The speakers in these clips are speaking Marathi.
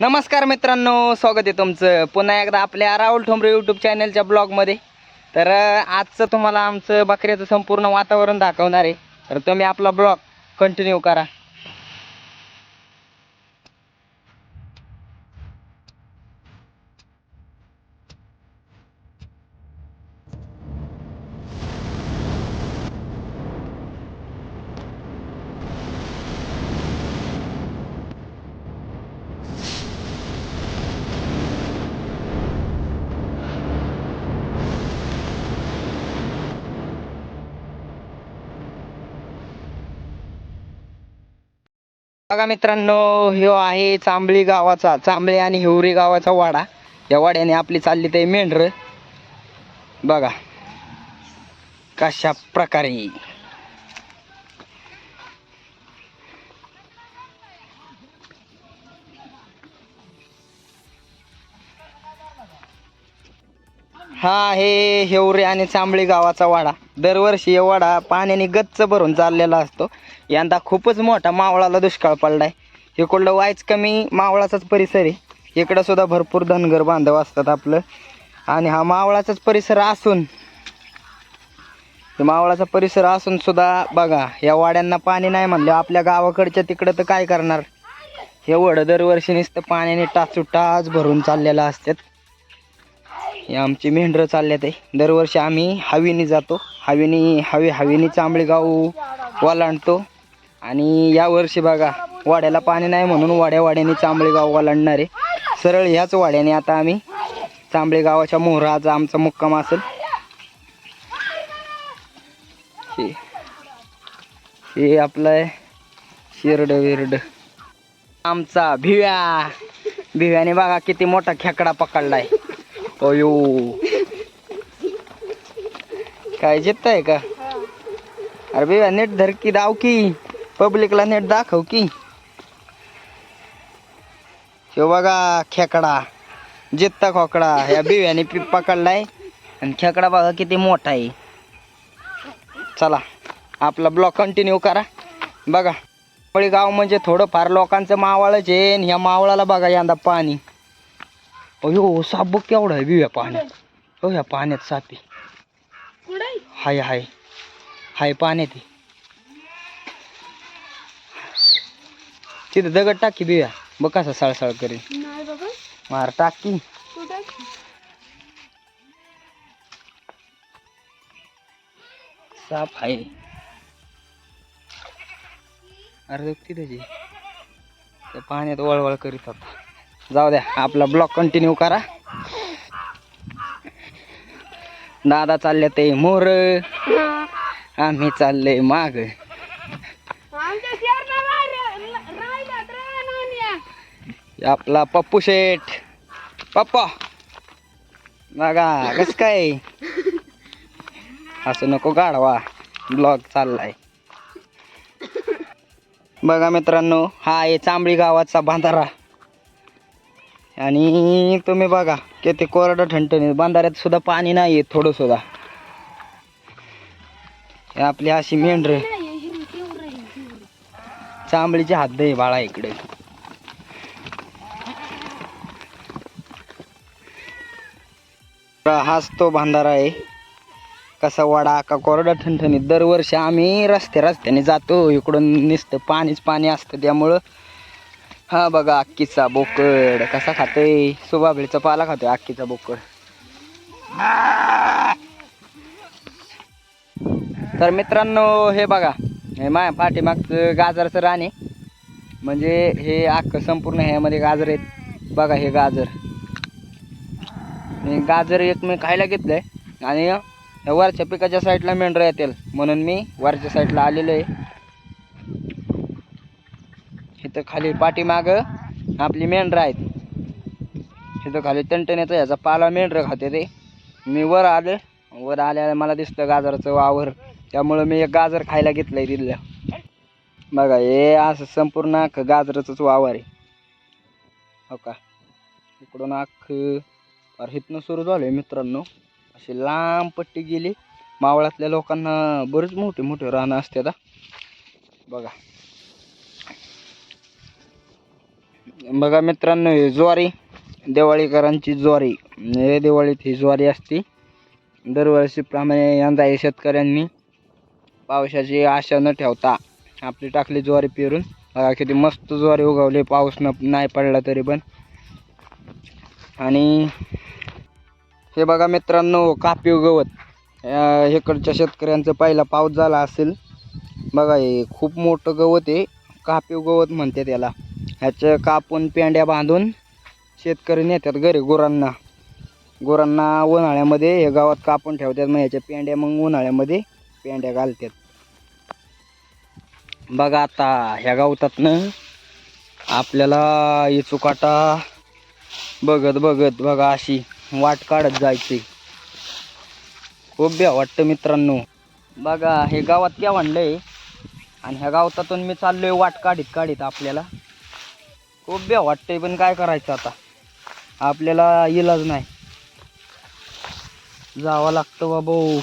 नमस्कार मित्रांनो स्वागत आहे तुमचं. पुन्हा एकदा आपल्या राहुल ठोंबरे यूट्यूब चॅनलच्या ब्लॉगमध्ये तर आजचं तुम्हाला आमचं बकऱ्याचं संपूर्ण वातावरण दाखवणार आहे. तर तुम्ही आपला ब्लॉग कंटिन्यू करा. बघा मित्रांनो ह्यो आहे चांबळी गावाचा चांबळी आणि हिवरी गावाचा वाडा. या वाड्याने आपली चालली ते मेंढर. बघा कशा प्रकारे. हा आहे हेवरे आणि चांबळी गावाचा वाडा. दरवर्षी हे वाडा पाण्याने गच्च भरून चाललेला असतो. यंदा खूपच मोठा मावळाला दुष्काळ पडलाय. इकडलं वायच कमी मावळाचाच परिसर आहे. इकडं सुद्धा भरपूर धनगर बांधव असतात आपलं. आणि हा मावळाचाच परिसर असून मावळाचा परिसर असून सुद्धा बघा या वाड्यांना पाणी नाही म्हणलं. आपल्या गावाकडच्या तिकडं तर काय करणार? हे वड दरवर्षी नुसतं पाण्याने टाचू टाच भरून चाललेलं असतात. हे आमची मेंढरं चालल्यात आहे. दरवर्षी आम्ही हवेने जातो. हवेने हवे हवेने चांबळेगाव ओलांडतो आणि यावर्षी बघा वाड्याला पाणी नाही म्हणून वाड्या वाड्याने चांबळेगाव ओलांडणार आहे. सरळ ह्याच वाड्याने आता आम्ही चांबळेगावाच्या मोहराचा आमचा मुक्काम असेल. हे हे आपलं आहे शिरड विरड. आमचा भिव्या. भिव्याने बघा किती मोठा खेकडा पकडलाय. अयो. काय जित आहे का? अरे बेबा नेट धर की दाव की. पब्लिकला नेट दाखव की. हे बघा खेकडा. जित्ता खोकडा. ह्या बिव्याने पी पकडलाय. आणि खेकडा बघा किती मोठा आहे. चला आपला ब्लॉक कंटिन्यू करा. बघा गाव म्हणजे थोडंफार लोकांचं मावळच आहे. आणि ह्या मावळाला बघा यंदा पाणी. अयो साप बघ केवढा आहे बिव्या पाण्यात. हो ह्या पाण्यात साप. आहे? हाय हाय. हाय पाण्यात तिथं दगड टाकी बिव्या बघ कसा सळसळ करेल मार टाकी. साप आहे. अरे तिथे पाण्यात वळवळ करीत होता. जाऊ द्या आपला ब्लॉग कंटिन्यू करा. दादा चालले ते मोर. आम्ही चालले माग. आपला पप्पू शेठ. पप्पा. बघा कस काय? असं नको गाढवा. ब्लॉग चाललाय. बघा मित्रांनो हा आहे चांबळी गावाचा बांधारा. आणि तुम्ही बघा किती कोरडं ठणठणीत बांधाऱ्यात सुद्धा पाणी नाही आहे थोडं सुद्धा आपली अशी मेंढर चांबळीची हद्द आहे बाळा इकडे. हाच तो बांधारा आहे. कसा वाडा का कोरडा ठणठणीत. दरवर्षी आम्ही रस्ते रस्त्याने जातो. इकडून नुसतं पाणीच पाणी असतं त्यामुळं हा बघा अक्कीचा बोकड. कसा खातोय सुबाबळीचा पाला खातोय अक्कीचा बोकड. तर मित्रांनो हे बघा हे माया पाठीमागचं गाजरचं राणे. म्हणजे हे अख्खं संपूर्ण ह्यामध्ये गाजर आहेत. बघा हे गाजर. मी गाजर एक मी खायला घेतलंय. आणि ह्या वरच्या पिकाच्या साईडला मेंढरं येतील. म्हणून मी वरच्या साईडला आलेलो आहे. इथं खाली पाठीमाग आपली मेंढरं आहेत. इथं खाली टणटण्याचा ह्याचा पाला मेंढरं खाते ते. मी वर आलं. वर आल्याला मला दिसतं गाजराचं वावर. त्यामुळं मी एक गाजर खायला घेतलं आहे तिथलं. बघा हे असं संपूर्ण आख गाजराचंच वावर आहे. हो का? इकडून आख फार हितनं सुरू झालं मित्रांनो. अशी लांब पट्टी गेली. मावळातल्या लोकांना बरेच मोठे मोठे रानं असतात आता बघा. बघा मित्रांनो हे ज्वारी दिवाळीकरांची ज्वारी. हे दिवाळीत ही ज्वारी असते. दरवर्षीप्रमाणे यंदा हे शेतकऱ्यांनी पावसाची आशा न ठेवता आपली टाकली ज्वारी पेरून. बघा किती मस्त ज्वारी उगवली पाऊस न नाही पडला तरी पण. आणि हे बघा मित्रांनो कापीव गवत इकडच्या शेतकऱ्यांचं पहिला पाऊस झाला असेल. बघा हे खूप मोठं गवत आहे. कापीव गवत म्हणते त्याला ह्याचं कापून पेंड्या बांधून शेतकरी नेतात घरी गुरांना. गुरांना उन्हाळ्यामध्ये हे गावात कापून ठेवतात मग ह्याच्या पेंड्या मग उन्हाळ्यामध्ये पेंड्या घालतात. बघा आता ह्या गवतातनं आपल्याला इचुकाटा चुकाटा बघत बघत बघा अशी वाट काढत जायची. खूप भ्या वाटतं मित्रांनो. बघा हे गावात क्या आहे आणि ह्या गावतातून मी चाललोय वाट काढीत काढीत आपल्याला. खूप बे वाटतंय पण काय करायचं आता? आपल्याला इलाज नाही. जावं लागतं बाबो हो.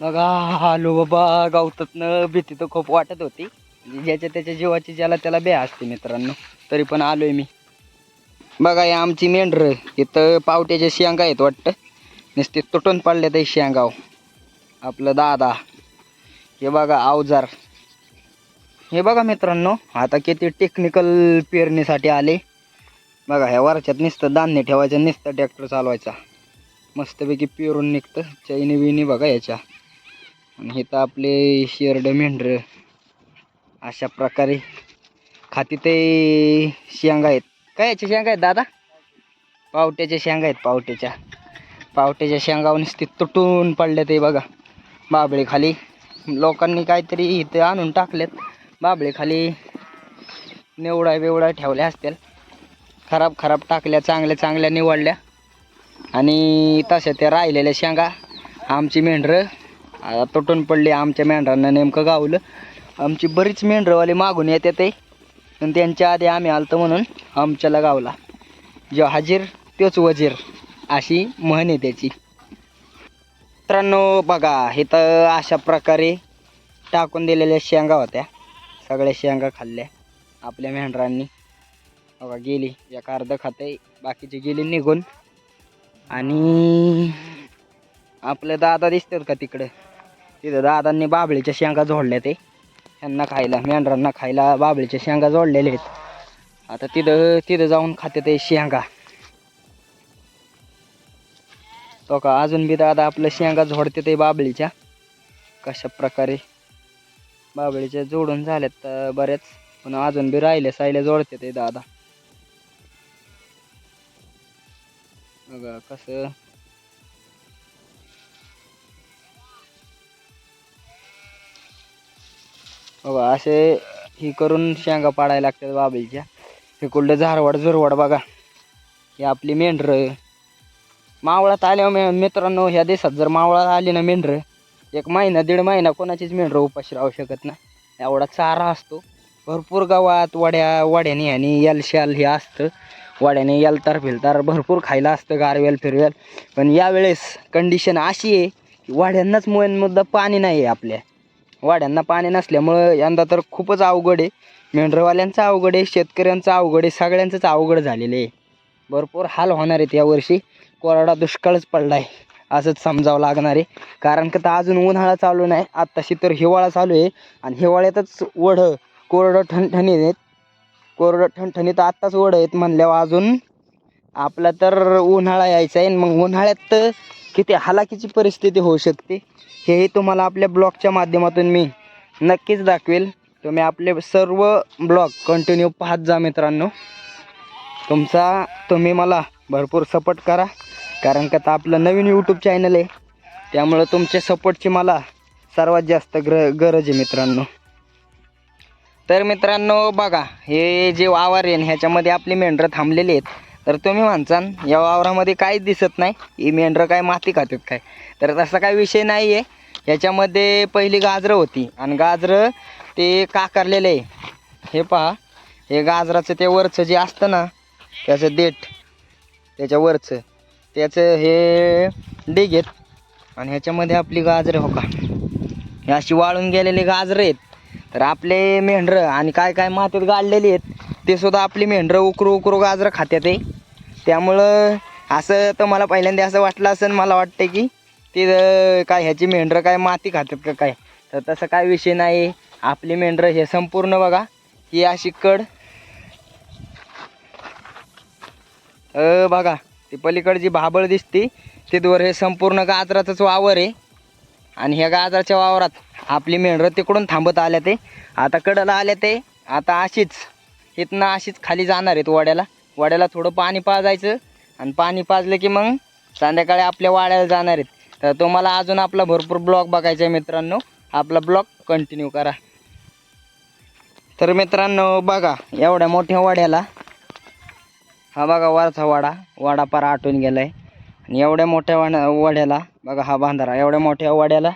बघा आलो बाबा गावतातनं भीती तर खूप वाटत होती. म्हणजे ज्याच्या त्याच्या जीवाची ज्याला त्याला बे असते मित्रांनो. तरी पण आलोय मी. बघा हे आमची मेंढर इथं पावट्याच्या शेंगा आहेत वाटतं. नुसते तुटून पडले ते शेंगाव हो. आपलं दादा. हे बघा अवजार. हे बघा मित्रांनो आता किती टेक्निकल पेरणीसाठी आले. बघा ह्या वरच्यात नुसतं धान्य ठेवायचं नुसतं ट्रॅक्टर चालवायचा. मस्तपैकी पेरून निघतं चैनी विनी बघा याच्या. आणि इथं आपले शेरड मेंढरं अशा प्रकारे खाती ते शेंगा आहेत. काय याच्या शेंगा आहेत दादा? पावट्याच्या शेंगा आहेत पावट्याच्या. पावट्याच्या शेंगावर नुसती तुटून पडल्या ते बघा बाबळे खाली लोकांनी काहीतरी इथे आणून टाकलेत बाबळे खाली निवडा बिवडा ठेवल्या असतील. खराब खराब टाकल्या चांगल्या चांगल्या निवडल्या. आणि तशा त्या राहिलेल्या शेंगा आमची मेंढरं आता तुटून पडली आमच्या मेंढरांना नेमकं गावलं. आमची बरीच मेंढरंवाले मागून येते ते. आणि त्यांच्या आधी आम्ही आलतो म्हणून आमच्याला गावला. जो हाजीर तोच वजीर. अशी म्हण आहे त्याची. मित्रांनो बघा इथं अशा प्रकारे टाकून दिलेल्या शेंगा होत्या. सगळ्या शेंगा खाल्ल्या. आपल्या मेंढरांनी. बघा गेली. एक अर्ध खाते बाकीची गेली निघून. आणि आपले दादा दिसतात का तिकडं? तिथं दादांनी बाबळीच्या शेंगा जोडल्या ते. त्यांना खायला मेंढरांना खायला बाबळीच्या शेंगा जोडलेल्या आहेत. आता तिथं तिथं जाऊन खाते ते शेंगा. तो का अजून बी दादा आपलं शेंगा झोडते ते बाबळीच्या. कशा प्रकारे बाबळीच्या जोडून झाल्यात तर बऱ्याच पण अजून बी राहिले सायले जोडते ते दादा. बघा कसं. बघा असे ही करून शेंगा पाडायला लागतात बाबळीच्या. हे कुठलं झारवाड झुरवाड बघा. ही आपली मेंढरं. मावळात आल्या मित्रांनो ह्या देशात जर मावळात आली ना मेंढरं एक महिना दीड महिना कोणाचीच मेंढरं उपाशी राहू शकत नाही. एवढा चारा असतो. भरपूर गावात वड्या वड्याने आणि यालशाल हे असतं. वड्याने तर फिलतार भरपूर खायला असतं गारवेल फिरवेल पण यावेळेस कंडिशन अशी आहे की वाड्यांनाच मेन मुद्दा पाणी नाही आहे आपल्या. वाड्यांना पाणी नसल्यामुळं यंदा तर खूपच अवघड आहे. मेंढरवाल्यांचं अवघड आहे शेतकऱ्यांचं अवघड आहे सगळ्यांचंच अवघड झालेलं आहे. भरपूर हाल होणार आहेत यावर्षी कोरडा दुष्काळच पडला आहे असंच समजावं लागणार आहे. कारण का तर अजून उन्हाळा चालू नाही आत्ताशी तर हिवाळा चालू आहे. आणि हिवाळ्यातच वढं कोरडं ठणठणीत आहेत. कोरडं ठणठणीत आत्ताच वढं आहेत म्हणल्यावर अजून आपला तर उन्हाळा यायचा आहे. आणि मग उन्हाळ्यात तर किती हालाकीची परिस्थिती होऊ शकते. हेही तुम्हाला आपल्या ब्लॉगच्या माध्यमातून मी नक्कीच दाखवेल. तुम्ही आपले सर्व ब्लॉग कंटिन्यू पाहत जा मित्रांनो. तुमचा तुम्ही मला भरपूर सपोर्ट करा. कारण का आता आपलं नवीन यूट्यूब चॅनल आहे. त्यामुळं तुमच्या सपोर्टची मला सर्वात जास्त ग्र गरज आहे मित्रांनो. तर मित्रांनो बघा हे जे वावर आहे ह्याच्यामध्ये आपली मेंढरं थांबलेली आहेत. तर तुम्ही म्हणसान या वावरामध्ये काहीच दिसत नाही. ही मेंढरं काय माती खातात काय? तर तसा काही विषय नाही आहे ह्याच्यामध्ये पहिली गाजरं होती आणि गाजरं ते काकारलेलं आहे. हे पहा हे गाजराचं ते वरचं जे असतं ना त्याचं देठ त्याच्या वरचं. त्याचं हे डिग आहेत. आणि ह्याच्यामध्ये आपली गाजरं हो का? हे अशी वाळून गेलेली गाजरं आहेत. तर आपले मेंढरं आणि काय काय मातीत गाडलेली आहेत ते सुद्धा आपली मेंढरं उकरू उकरू गाजरं खात्यात आहे त्यामुळं असं तर मला पहिल्यांदा असं वाटलं असं मला वाटतं की ते काय ह्याची मेंढरं काय माती खातात का काय? तर तसं काय विषय नाही. आपली मेंढरं हे संपूर्ण बघा. ही अशी कड. बघा. ती पलीकडची भाबळ दिसते तिथवर हे संपूर्ण गाजराचंच वावर आहे. आणि ह्या गाजराच्या वावरात आपली मेंढरं तिकडून थांबत आल्या ते. आता कडला आल्या ते. आता अशीच इथनं अशीच खाली जाणार आहेत वाड्याला. वाड्याला थोडं पाणी पाजायचं. आणि पाणी पाजलं की मग संध्याकाळी आपल्या वाड्याला जाणार आहेत. तर तुम्हाला अजून आपला भरपूर ब्लॉग बघायचा आहे मित्रांनो. आपला ब्लॉग कंटिन्यू करा. तर मित्रांनो बघा एवढ्या मोठ्या वाड्याला हा बघा वरचा वाडा वाडा पार आटून गेलाय. आणि एवढ्या मोठ्या वाड्या वड्याला बघा हा बांधारा एवढ्या मोठ्या वाड्याला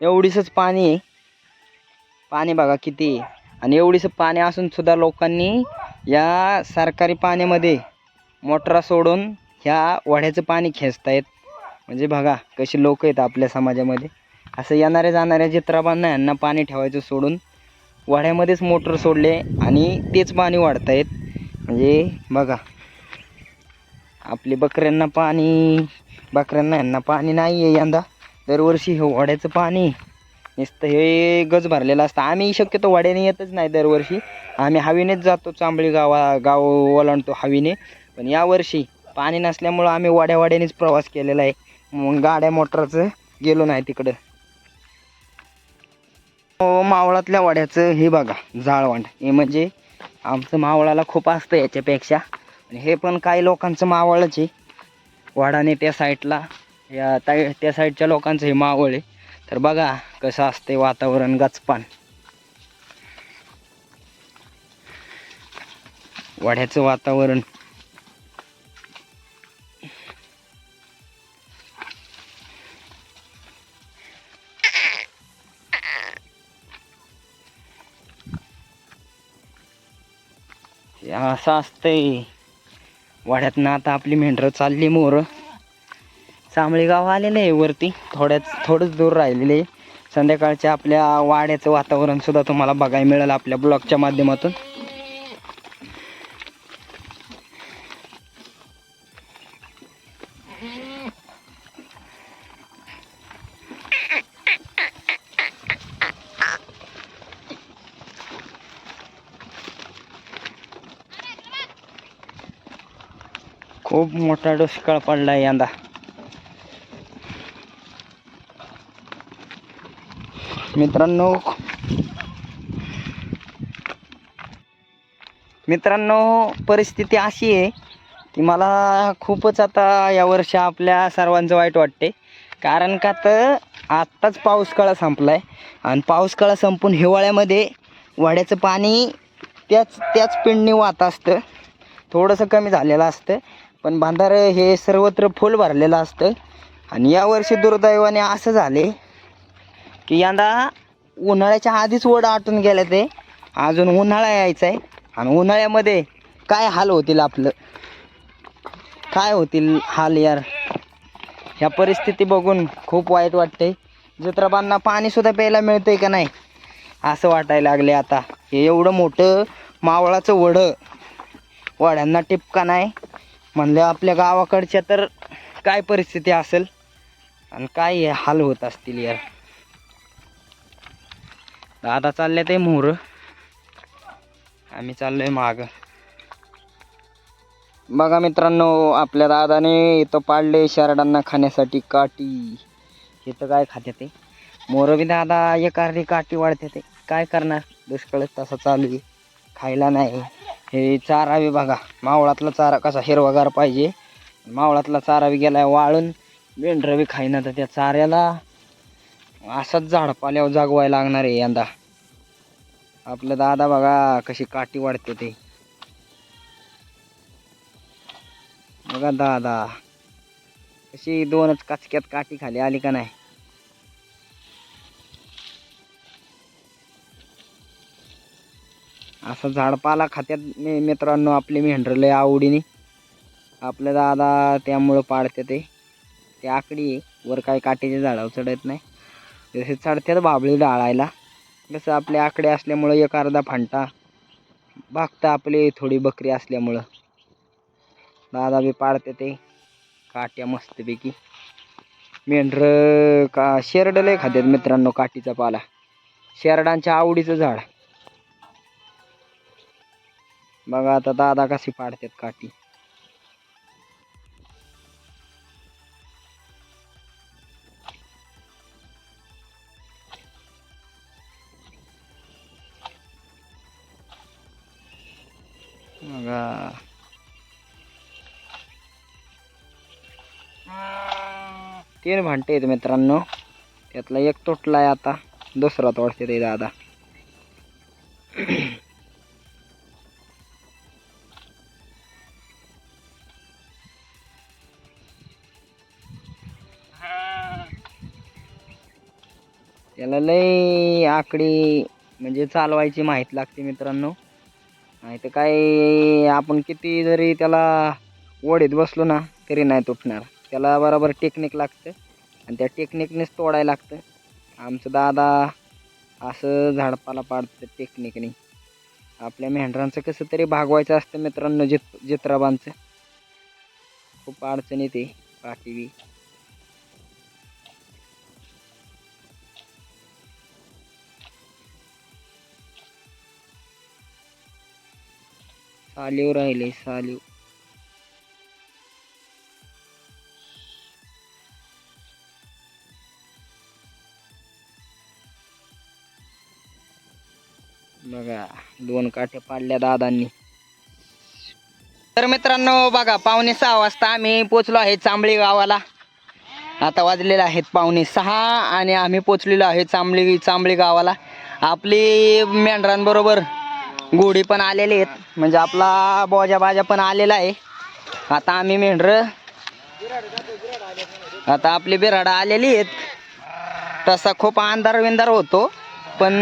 एवढीसच पाणी आहे. पाणी बघा किती आहे. आणि एवढीच पाणी असून सुद्धा लोकांनी या सरकारी पाण्यामध्ये मोटरा सोडून ह्या वड्याचं पाणी खेचतायत. म्हणजे बघा कशी लोक आहेत आपल्या समाजामध्ये. असं येणाऱ्या जाणाऱ्या चित्राबांना यांना पाणी ठेवायचं सोडून वड्यामध्येच मोटर सोडले आणि तेच पाणी वाढतायत. म्हणजे बघा. आपली बकऱ्यांना पाणी. बकऱ्यांना यांना पाणी नाही आहे यंदा. दरवर्षी हे वड्याचं पाणी. नुसतं हे गज भरलेलं असतं. आम्ही शक्यतो वड्याने येतच नाही दरवर्षी. आम्ही हवेनेच जातो चांबळी गावा गाव ओलांडतो हवेने. पण यावर्षी पाणी नसल्यामुळं आम्ही वाड्या वाड्यानेच प्रवास केलेला आहे. मग गाड्या मोटरचं गेलो नाही तिकडं. हो, मावळातल्या वाड्याचं हे बघा जाळवंड. हे म्हणजे आमचं मावळाला खूप असतं याच्यापेक्षा. आणि हे पण काही लोकांचं मावळच आहे. वाडाने त्या साईडला या त्या त्या साईडच्या लोकांचं हे मावळ आहे. तर बघा कसं असते वातावरण गचपान. वाड्याचं वातावरण. असं असतंय. वाड्यातनं आता आपली मेंढरं चालली मोरं. चांबळीगाव आलेलं आहे वरती. थोड्याच थोडंच दूर राहिलेले आहे. संध्याकाळच्या आपल्या वाड्याचं वातावरण सुद्धा तुम्हाला बघायला मिळेल आपल्या ब्लॉगच्या माध्यमातून. खूप मोठा दुष्काळ पडला यंदा. मित्रांनो मित्रांनो परिस्थिती अशी आहे की मला खूपच आता यावर्षी आपल्या सर्वांचं वाईट वाटते कारण का तर आत्ताच पाऊस काळा संपला आहे आणि पाऊस काळा संपून हिवाळ्यामध्ये वाड्याचं पाणी त्याच त्याच पिंडनी वाहत असतं. थोडंसं कमी झालेलं असतं. पण बांधारं हे सर्वत्र फुल भरलेलं असतं. आणि यावर्षी दुर्दैवाने असं झाले की यंदा उन्हाळ्याच्या आधीच ओढ आटून गेलं ते. अजून उन्हाळा यायचा आहे. आणि उन्हाळ्यामध्ये काय हाल होतील आपलं? काय होतील हाल यार? ह्या परिस्थिती बघून खूप वाईट वाटते. जत्राबांना पाणीसुद्धा प्यायला मिळतंय का नाही? असं वाटायला लागले आता. हे एवढं मोठं मावळाचं वडं वड्यांना टिपका नाही. म्हणलं आपल्या गावाकडच्या तर काय परिस्थिती असेल? आणि काय हाल होत असतील यार? दादा चालले ते मोर. आम्ही चाललोय माग. बघा मित्रांनो आपल्या दादाने इथं पाडले शरडांना खाण्यासाठी काठी. इथं काय खाते ते? मोरबी दादा एक अर्धी काठी वाढते ते. काय करणार? दुष्काळ तसा चालू आहे. खायला नाही. हे चारा बी बघा मावळातला चारा कसा हिरवागार पाहिजे. मावळातला चारा बी गेलाय वाळून मेंढरं बी खाईना तर त्या चाऱ्याला. असाच झाडपाल्यावर जागवायला लागणार आहे यंदा. आपलं दादा बघा कशी काठी वाढते ते. बघा दादा कशी दोनच काचक्यात काठी खाली आली का नाही? असं झाडपाला खात्यात मी मित्रांनो आपले मेंढरं लय आवडीने. आपलं दादा त्यामुळं पाडते ते. ते आकडी आहे. वर काही काठीच्या झाडावर चढत नाही. जसे चढतात बाबळी डाळायला जसं आपले आकडे असल्यामुळं एक अर्धा फांटा. भागतं आपली थोडी बकरी असल्यामुळं. दादा बी पाडते ते. काट्या मस्तपैकी. मेंढर का शेरडं लय खात्यात मित्रांनो काठीचा पाला. शेरडांच्या आवडीचं झाड. बघा आता दादा कशी पाडतात काठी. बघा. तीन म्हणते आहेत मित्रांनो. त्यातला एक तुटलाय आता. दुसरा तोडते ते दादा. त्याला लय आकडी म्हणजे चालवायची माहीत लागते मित्रांनो. नाही तर काय आपण किती जरी त्याला ओढीत बसलो ना तरी नाही तुटणार. त्याला बरोबर टेक्निक लागतं आणि त्या टेक्निकनेच तोडायला लागतं. आमचं दादा असं झाडपाला पाडतं टेक्निकने आपल्या मेंढरांचं कसं तरी भागवायचं असतं मित्रांनो जित जित्राबांचं. खूप अडचण येते पाठीवी. सालीव राहिले सालीव. बघा दोन काठे पाडल्या दादांनी. तर मित्रांनो बघा पावणे सहा वाजता आम्ही पोचलो आहे चांबळी गावाला. आता वाजलेले आहेत पावणे सहा आणि आम्ही पोचलेलो आहे चांबळी चांबळी गावाला. आपली मेंढरांबरोबर गोडी पण आलेली आहेत. म्हणजे आपला बोजा बाजा पण आलेला आहे. आता आम्ही मेंढर आता आपली बिराडा आलेली आहेत. तसा खूप अंधार विंधार होतो पण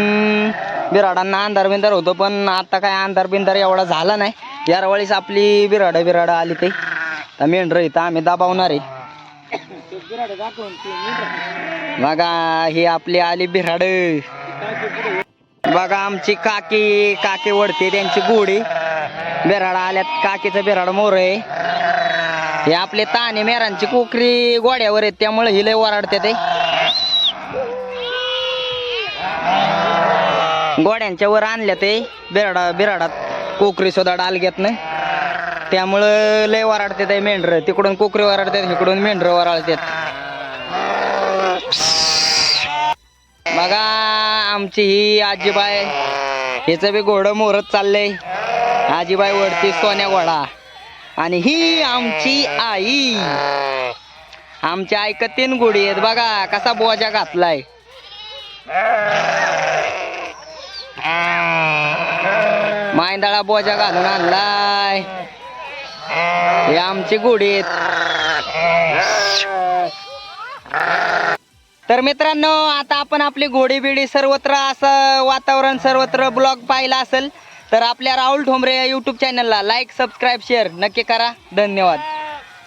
बिराडांना अंधार बिंधार होतो पण आता काय अंधार बिंधार एवढा झाला नाही. यावेळेस आपली बिराडा बिराडा आली ते. मेंढर इथं आम्ही दाबावणार आहे. बघा ही आपली आली बिराड. बघा आमची काकी काकी वडते त्यांची गोडी. बिराडा आल्यात काकीचं बिराड मोर आहे. हे आपले ताने मेरांची कोकरी गोड्यावर आहेत त्यामुळे हिले लय ते. गोड्यांच्या वर आणल्या ते बिराडा बिराडात कोकरी सुद्धा डाल घेत नाही. त्यामुळं लय वराडते ते मेंढर. तिकडून कोकरी वराडतात इकडून मेंढर वराडतात बघा आमची ही आजीबाई. हिचं बी घोडं मोरत चाललंय. आजीबाई वरती सोन्या घोडा. आणि ही आमची आई. आमच्या आईक तीन घोडी आहेत. बघा कसा बोजा घातलाय. मायंदाळा बोजा घालून आणलाय. हे आमची घोडी आहेत. तर मित्रांनो आता आपण आपली घोडी बिडी सर्वत्र असं वातावरण सर्वत्र ब्लॉग पाहिला असेल तर आपल्या राहुल ठोंबरे या यूट्यूब चॅनलला लाईक सबस्क्राईब शेअर नक्की करा. धन्यवाद.